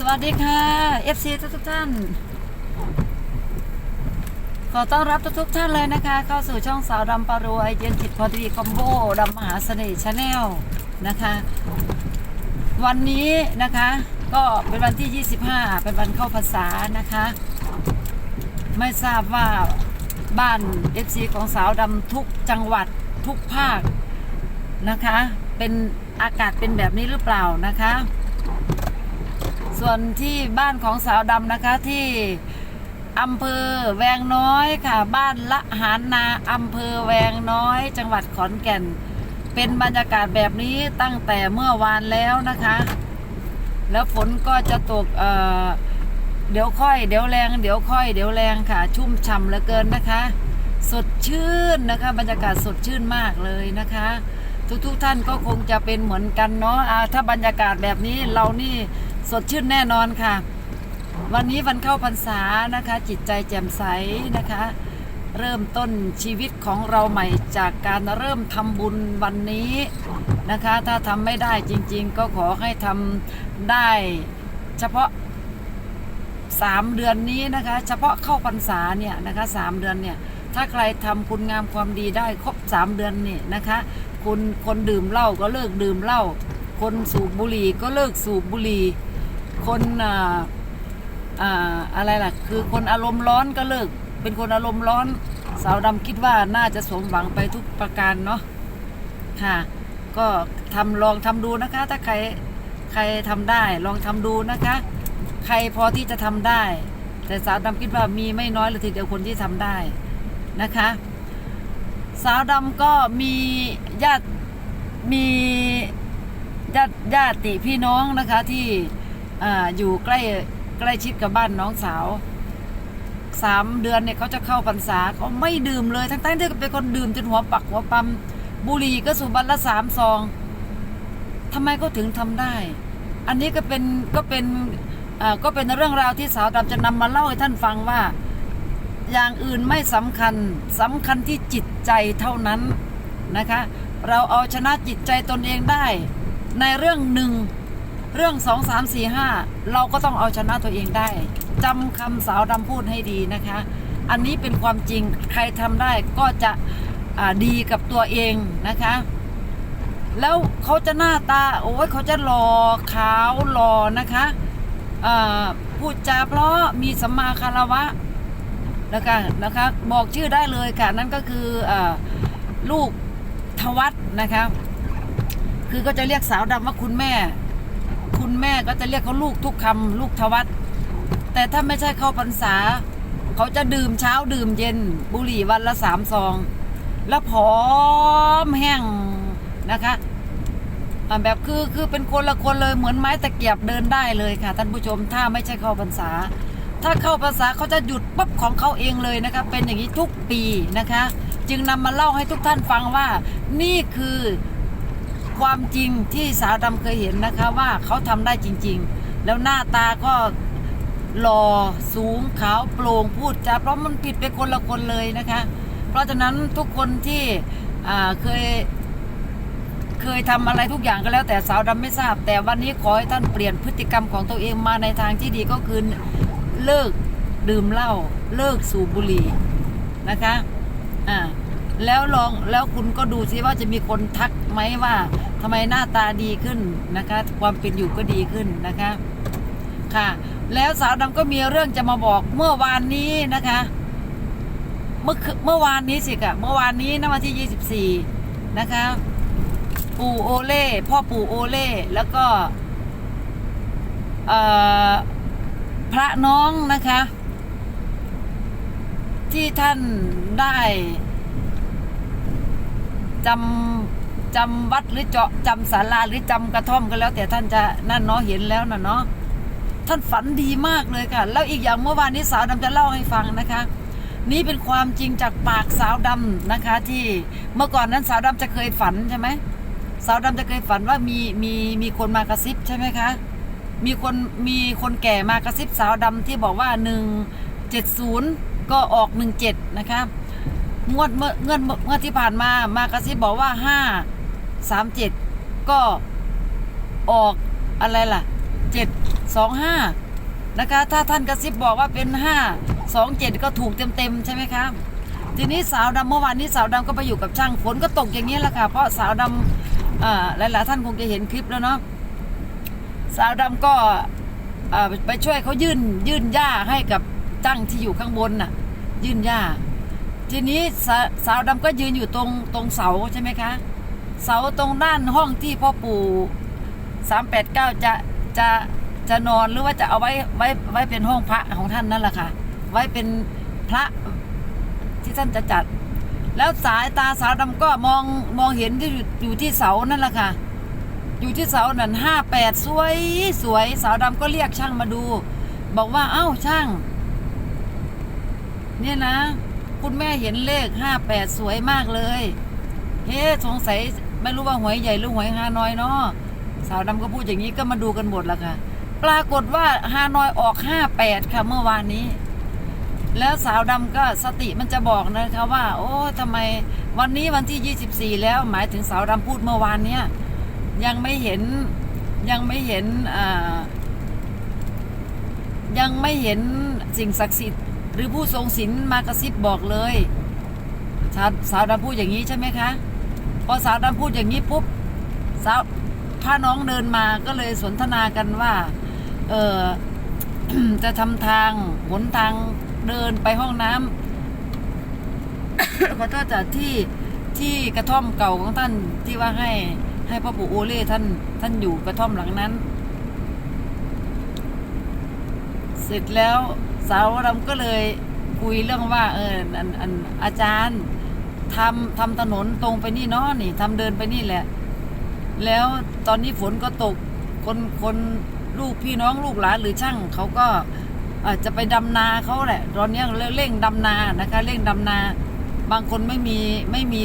สวัสดีค่ะ FC ทุกทุกท่าน ขอต้อนรับทุกทุกท่านเลยนะคะ เข้าสู่ช่องสาวดำปารวยเย็นจิตพอดีคอมโบดำมหาเสน่ห์ชาแนลนะคะ วันนี้นะคะก็เป็นวันที่ 25 เป็นวันเข้าพรรษานะคะ ไม่ทราบว่าบ้าน FC ของสาวดำทุกจังหวัดทุกภาคนะคะ เป็นอากาศเป็นแบบนี้หรือเปล่านะคะ ส่วนที่บ้านของสาวดำนะคะที่อำเภอแวงน้อยค่ะ บ้านละหารนาอำเภอแวงน้อย จังหวัดขอนแก่น เป็นบรรยากาศแบบนี้ตั้งแต่เมื่อวานแล้วนะคะ แล้วฝนก็จะตกเอ่อเดี๋ยวค่อยเดี๋ยวแรงเดี๋ยวค่อยเดี๋ยวแรงค่ะ ชุ่มฉ่ำเหลือเกินนะคะ สดชื่นนะคะ บรรยากาศสดชื่นมากเลยนะคะ ทุกๆท่านก็คงจะเป็นเหมือนกันเนาะอ่าถ้าบรรยากาศแบบนี้เรานี่ สดชื่นแน่นอนค่ะ วันนี้วันเข้าพรรษานะคะ จิตใจแจ่มใสนะคะ เริ่มต้นชีวิตของเราใหม่จากการเริ่มทำบุญวันนี้นะคะ ถ้าทำไม่ได้จริงๆ ก็ขอให้ทำได้เฉพาะสามเดือนนี้นะคะ เฉพาะเข้าพรรษาเนี่ยนะคะสามเดือนเนี่ยถ้าใครทำคุณงามความดีได้ครบสามเดือนนี่นะคะ คุณคนดื่มเหล้าก็เลิกดื่มเหล้าคนสูบบุหรี่ก็เลิกสูบบุหรี่ คนอ่าอ่าอะไรล่ะ คือคนอารมณ์ร้อนก็เลิก เป็นคนอารมณ์ร้อน สาวดำคิดว่าน่าจะสมหวังไปทุกประการเนาะค่ะ ก็ทำลองทำดูนะคะ ถ้าใครใครทำได้ลองทำดูนะคะ ใครพอที่จะทำได้ แต่สาวดำคิดว่ามีไม่น้อยเลยทีเดียวคนที่ทำได้นะคะ สาวดำก็มีญาติมีญาติญาติพี่น้องนะคะที่ อ่าอยู่ใกล้ใกล้ชิดกับบ้านน้องสาวสามเดือนเนี่ยเขาจะเข้าพรรษาเขาไม่ดื่มเลยทั้งๆที่เป็นคนดื่มจนหัวปักหัวปั๊มบุหรี่ก็สูบวันละสามซองทำไมเขาถึงทำได้ อันนี้ก็เป็นก็เป็นก็เป็นเรื่องราวที่สาวดำจะนำมาเล่าให้ท่านฟังว่า อย่างอื่นไม่สำคัญสำคัญที่จิตใจเท่านั้นนะคะ เราเอาชนะจิตใจตนเองได้ ในเรื่องหนึ่ง เรื่องสองสามสี่ห้าเราก็ต้องเอาชนะตัวเองได้จำคำสาวดำพูดให้ดีนะคะ อันนี้เป็นความจริงใครทำได้ก็จะดีกับตัวเองนะคะ แล้วเขาจะหน้าตาโอ้ยเขาจะหล่อขาวหล่อนะคะพูดจาเพราะมีสัมมาคารวะนะคะนะคะบอกชื่อได้เลยค่ะ นั่นก็คืออลูกทวัตนะคะ คือก็จะเรียกสาวดำว่าคุณแม่ คุณแม่ก็จะเรียกเขาลูกทุกคำลูกทวัตแต่ถ้าไม่ใช่เข้าพรรษา เขาจะดื่มเช้าดื่มเย็น บุหรี่วันละสามซอง แล้วผอมแห้งนะคะแบบคือคือเป็นคนละคนเลยเหมือนไม้ตะเกียบเดินได้เลยค่ะ ท่านผู้ชมถ้าไม่ใช่เข้าพรรษา ถ้าเข้าภาษาเขาจะหยุดปั๊บของเขาเองเลยนะคะเป็นอย่างนี้ทุกปีนะคะ จึงนำมาเล่าให้ทุกท่านฟังว่า นี่คือ ความจริงที่สาวดำเคยเห็นนะคะว่าเขาทำได้จริง ๆ แล้วหน้าตาก็หล่อสูงขาวโปร่งพูดจาเพราะมันผิดไปคนละคนเลยนะคะ เพราะฉะนั้นทุกคนที่เคยเคยทำอะไรทุกอย่างก็แล้วแต่สาวดำไม่ทราบ แต่วันนี้ขอให้ท่านเปลี่ยนพฤติกรรมของตัวเองมาในทางที่ดีก็คือเลิกดื่มเหล้าเลิกสูบบุหรี่นะคะ แล้วลองแล้วคุณก็ดูซิว่าจะมีคนทักไหมว่าทำไมหน้าตาดีขึ้นนะคะ ความเป็นอยู่ก็ดีขึ้นนะคะ ค่ะ แล้วสาวดำก็มีเรื่องจะมาบอกเมื่อวานนี้นะคะ เมื่อเมื่อวานนี้สิกะเมื่อวานนี้นะวันที่24นะคะ ปู่โอเล่พ่อปู่โอเล่แล้วก็พระน้องนะคะ ที่ท่านได้ จำจำวัดหรือเจาะจำศาลาหรือจำกระท่อมก็แล้ว แต่ท่านจะนั่นเนาะเห็นแล้วนะเนาะท่านฝันดีมากเลยค่ะ แล้วอีกอย่างเมื่อวานนี้สาวดำจะเล่าให้ฟังนะคะ นี่เป็นความจริงจากปากสาวดำนะคะ ที่เมื่อก่อนนั้นสาวดำจะเคยฝันใช่ไหมสาวดำจะเคยฝันว่ามีมีมีคนมากระซิบใช่ไหมคะ มีคนมีคนแก่มากระซิบสาวดำที่บอกว่าหนึ่งเจ็ดศูนย์ก็ออกหนึ่งเจ็ดนะคะ งวดเมื่อเงื่อนเมื่อที่ผ่านมามากระซิบบอกว่าห้าสามเจ็ดก็ออกอะไรล่ะเจ็ดสองห้านะคะ ถ้าท่านกระซิบบอกว่าเป็นห้าสองเจ็ดก็ถูกเต็มเต็มๆใช่ไหมคะทีนี้สาวดำเมื่อวานนี้สาวดำก็ไปอยู่กับช่างฝนก็ตกอย่างนี้แหละค่ะ เพราะสาวดำอ่าหลายๆท่านคงจะเห็นคลิปแล้วเนาะสาวดำก็ไปช่วยเขายื่นยื่นหญ้าให้กับจ้างที่อยู่ข้างบนน่ะ ยื่นหญ้า ทีนี้สาสาวดำก็ยืนอยู่ตรงตรงเสาใช่ไหมคะ เสาตรงด้านห้องที่พ่อปู่สามแปดเก้าจะจะจะนอนหรือว่าจะเอาไว้ไว้ไว้เป็นห้องพระของท่านนั่นแหละค่ะ ไว้เป็นพระที่ท่านจะจัด แล้วสายตาสาวดำก็มองมองเห็นที่อยู่อยู่ที่เสานั่นแหละค่ะ อยู่ที่เสานั่นห้าแปดสวยสวยสาวดำก็เรียกช่างมาดู บอกว่าเอ้าช่าง เนี่ยนะ คุณแม่เห็นเลขห้าแปดสวยมากเลยเฮ้สงสัยไม่รู้ว่าหวยใหญ่หรือหวยฮานอยเนาะสาวดำก็พูดอย่างนี้ก็มาดูกันหมดแล้วค่ะ ปรากฏว่าฮานอยออกห้าแปดค่ะเมื่อวานนี้ แล้วสาวดำก็สติมันจะบอกนะคะว่า โอ้ทำไมวันนี้วันที่ยี่สิบสี่แล้วหมายถึงสาวดำพูดเมื่อวานเนี้ยยังไม่เห็นยังไม่เห็นอ่ายังไม่เห็นสิ่งศักดิ์สิทธิ์ หรือผู้ทรงศีลมากระซิบบอกเลยสาวสาวดำพูดอย่างนี้ใช่ไหมคะ พอสาวดำพูดอย่างนี้ปุ๊บสาวพาน้องเดินมาก็เลยสนทนากันว่า เออจะทำทางหนทางเดินไปห้องน้ำขอโทษจากที่ที่กระท่อมเก่าของท่านที่ว่าให้ให้พ่อปู่โอเล่ท่าน ท่านอยู่กระท่อมหลังนั้น เสร็จแล้ว สาวดำก็เลยคุยเรื่องว่า เอออันอันอาจารย์ทำทำถนนตรงไปนี่เนาะนี่ทำเดินไปนี่แหละ แล้วตอนนี้ฝนก็ตกคนคนลูกพี่น้องลูกหลานหรือช่างเขาก็อ่อจะไปดำนาเขาแหละ ตอนนี้เร่งดำนานะคะเร่งดำนา บางคนไม่มีไม่มี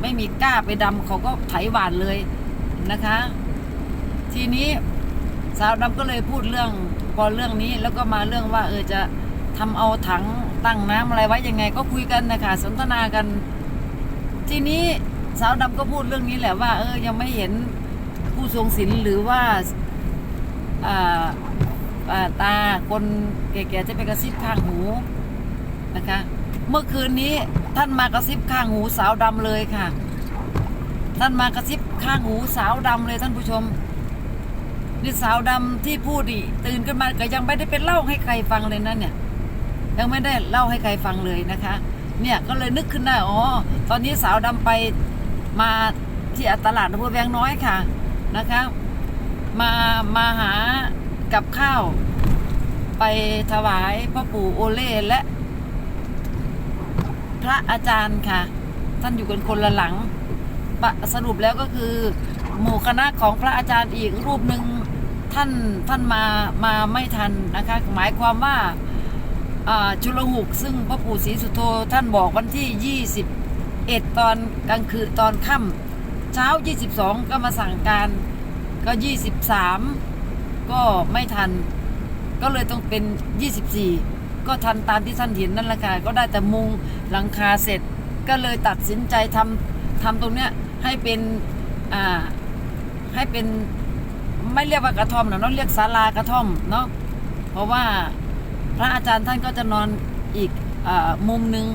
ไม่มีกล้าไปดำเขาก็ไถหวานเลยนะคะ ทีนี้สาวดำก็เลยพูดเรื่อง พอเรื่องนี้แล้วก็มาเรื่องว่าเออจะทำเอาถังตั้งน้ำอะไรไว้ยังไง ก็คุยกันนะคะสนทนากัน ทีนี้สาวดำก็พูดเรื่องนี้แหละว่า เออยังไม่เห็นผู้ทรงศีลหรือว่าอ่าอ่าตาคนแก่ๆจะไปกระซิบข้างหูนะคะ เมื่อคืนนี้ท่านมากระซิบข้างหูสาวดำเลยค่ะ ท่านมากระซิบข้างหูสาวดำเลยท่านผู้ชม นี่สาวดำที่พูดดิตื่นขึ้นมาก็ยังไม่ได้เป็นเล่าให้ใครฟังเลยนะเนี่ย ยังไม่ได้เล่าให้ใครฟังเลยนะคะ เนี่ยก็เลยนึกขึ้นได้อ๋อตอนนี้สาวดำไปมาที่ตลาดอำเภอแวงน้อยค่ะนะคะ มามาหากับข้าว ไปถวายพ่อปู่โอเล่และ พระอาจารย์ค่ะ ท่านอยู่กันคนละหลังสรุปแล้วก็คือหมู่คณะของพระอาจารย์อีกรูปหนึ่ง ท่านท่านมามาไม่ทันนะคะ หมายความว่าชุลหุกซึ่งพระปู่ศรีสุโธท่านบอกวันที่ 21 ตอนกลางคืนตอนค่ำเช้า 22 ก็มาสั่งการก็ 23 ก็ไม่ทัน ก็เลยต้องเป็น 24 ก็ทันตามที่ท่านเห็นนั่นแหละค่ะก็ได้แต่มุงหลังคาเสร็จ ก็เลยตัดสินใจทำทำตรงเนี้ยให้เป็นอ่าให้เป็น ไม่เรียกว่ากระท่อมหรอกเนาะเรียกศาลากระท่อมเนาะเพราะว่าพระอาจารย์ท่านก็จะนอนอีกอมุมหนึ่ง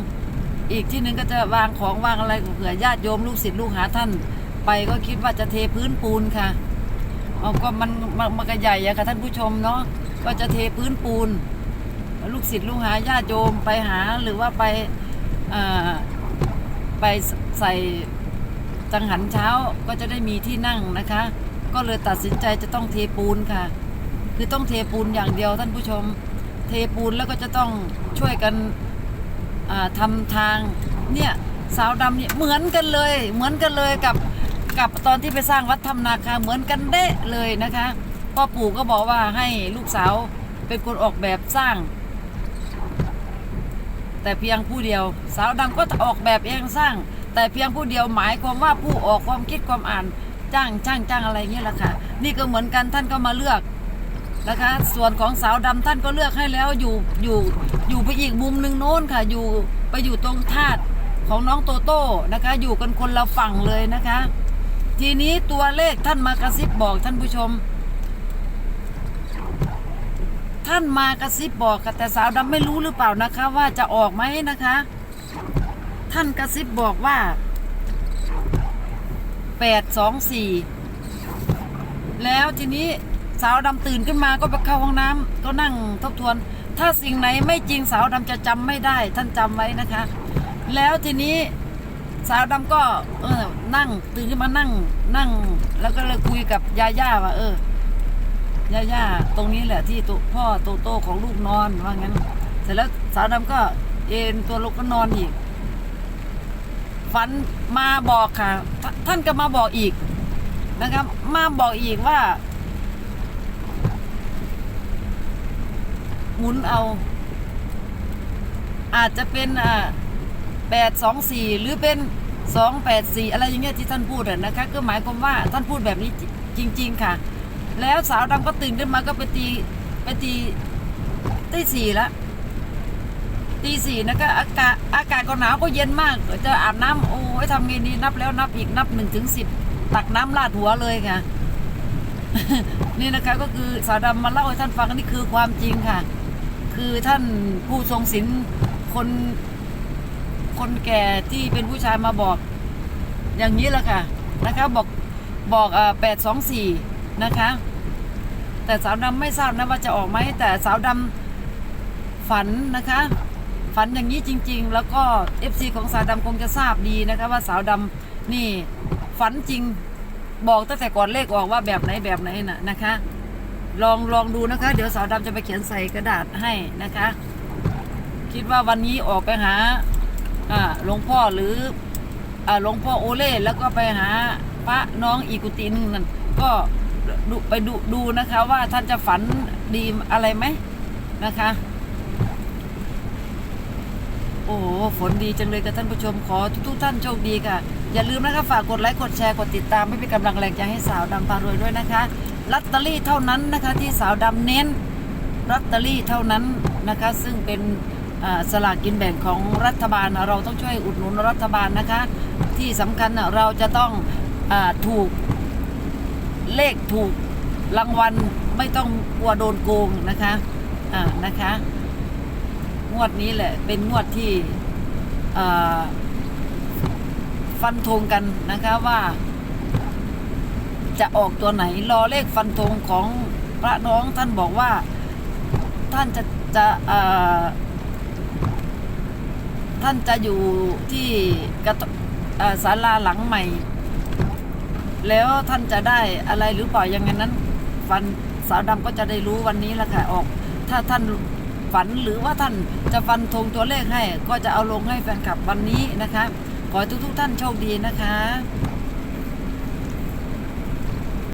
อีกที่หนึ่งก็จะวางของวางอะไรเผื่อญาติโยมลูกศิษย์ลูกหาท่าน ไปก็คิดว่าจะเทพื้นปูนค่ะเอาก็มันมันก็ใหญ่อะค่ะท่านผู้ชมเนาะก็จะเทพื้นปูน ลูกศิษย์ลูกหาญาติโยมไปหาหรือว่าไปไปใส่จังหันเช้าก็จะได้มีที่นั่งนะคะ ก็เลยตัดสินใจจะต้องเทปูนค่ะ คือต้องเทปูนอย่างเดียวท่านผู้ชม เทปูนแล้วก็จะต้องช่วยกันอ่าทำทางเนี่ยสาวดำเนี่ยเหมือนกันเลย เหมือนกันเลยกับกับตอนที่ไปสร้างวัดธรรมนาคาเหมือนกันเด้เลยนะคะพ่อปู่ก็บอกว่าให้ลูกสาวเป็นคนออกแบบสร้าง แต่เพียงผู้เดียว สาวดำก็ออกแบบเองสร้าง แต่เพียงผู้เดียวหมายความว่าผู้ออกความคิดความอ่าน จ้างจ้างจ้างอะไรเงี้ยแหละค่ะ นี่ก็เหมือนกันท่านก็มาเลือกนะคะ ส่วนของสาวดำท่านก็เลือกให้แล้วอยู่อยู่อยู่ไปอีกมุมหนึ่งโน้นค่ะ อยู่ไปอยู่ตรงธาตุของน้องโตโต้นะคะ อยู่กันคนละฝั่งเลยนะคะ ทีนี้ตัวเลขท่านมากระซิบบอกท่านผู้ชม ท่านมากระซิบบอกค่ะแต่สาวดำไม่รู้หรือเปล่านะคะ ว่าจะออกไหมนะคะ ท่านกระซิบบอกว่า แปดสองสี่แล้วทีนี้สาวดำตื่นขึ้นมาก็ไปเข้าห้องน้ำก็นั่งทบทวน ถ้าสิ่งไหนไม่จริงสาวดำจะจำไม่ได้ ท่านจำไว้นะคะ แล้วทีนี้สาวดำก็เออนั่งตื่นขึ้นมานั่งนั่ง แล้วก็เลยคุยกับยาย่าว่าเออย่าย่าตรงนี้แหละที่ตัวพ่อโตโตของลูกนอนว่างั้น เสร็จแล้วสาวดำก็เอ็นตัวลงก็นอนอีก ฝันมาบอกค่ะทท่านก็มาบอกอีกนะครับ มาบอกอีกว่า หมุนเอา อาจจะเป็นอ่าแปดสองสี่หรือเป็นสองแปดสี่อะไรอย่างเงี้ยที่ท่านพูดอนะคะ ก็หมายความว่าท่านพูดแบบนี้จริง ๆ ค่ะ แล้วสาวดำก็ตื่นขึ้นมาก็ไปตีไปตีตีสี่ละ ตีสี่นะคะอากาศอากาศก็หนาวก็เย็นมากจะอาบน้ำโอ้ยทำไงดีนับแล้วนับอีกนับหนึ่งถึงสิบตักน้ำลาดหัวเลยค่ะ นี่นะคะก็คือสาวดำมาเล่าให้ท่านฟังนี่คือความจริงค่ะ คือท่านผู้ทรงศีลคนคนแก่ที่เป็นผู้ชายมาบอก อย่างนี้แหละค่ะ นะคะบอกบอกแปดสองสี่นะคะ แต่สาวดำไม่ทราบนะว่าจะออกไหมแต่สาวดำฝันนะคะ ฝันอย่างนี้จริง ๆ แล้วก็เอฟซีของสาวดำคงจะทราบดีนะคะว่าสาวดำนี่ฝันจริงบอกตั้งแต่ก่อนเลขออกว่าแบบไหนแบบไหนน่ะนะคะ ลองลองดูนะคะ เดี๋ยวสาวดำจะไปเขียนใส่กระดาษให้นะคะ คิดว่าวันนี้ออกไปหาอ่าหลวงพ่อหรืออ่าหลวงพ่อโอเล่แล้วก็ไปหาพระน้องอีกุตินึงนั่นก็ดูไปดูดูนะคะว่าท่านจะฝันดีอะไรไหมนะคะ อ้โห ฝนดีจังเลยกับท่านผู้ชมขอทุกๆท่านโชคดีค่ะ อย่าลืมนะคะฝากกดไลค์กดแชร์กดติดตามไม่เป็นกำลังแรงใจให้สาวดำพารวยด้วยนะคะลอตเตอรี่เท่านั้นนะคะที่สาวดำเน้นลอตเตอรี่เท่านั้นนะคะ ซึ่งเป็นสลากกินแบ่งของรัฐบาลเราต้องช่วยอุดหนุนรัฐบาลนะคะ ที่สำคัญเราจะต้องอถูกเลขถูกรางวัลไม่ต้องกลัวโดนโกงนะคะอ่านะคะ งวดนี้แหละ เป็นงวดที่ฟันธงกันนะคะว่า จะออกตัวไหน รอเลขฟันธงของพระน้องท่านบอกว่าท่านจะจะท่านจะอยู่ที่กระศาลาหลังใหม่ แล้วท่านจะได้อะไรหรือเปล่าอย่างนั้นฟันสาวดำก็จะได้รู้วันนี้ละค่ะออก ถ้าท่าน ฝันหรือว่าท่านจะฟันธงตัวเลขให้ ก็จะเอาลงให้แฟนคลับวันนี้นะคะ ขอให้ทุกๆท่านโชคดีนะคะ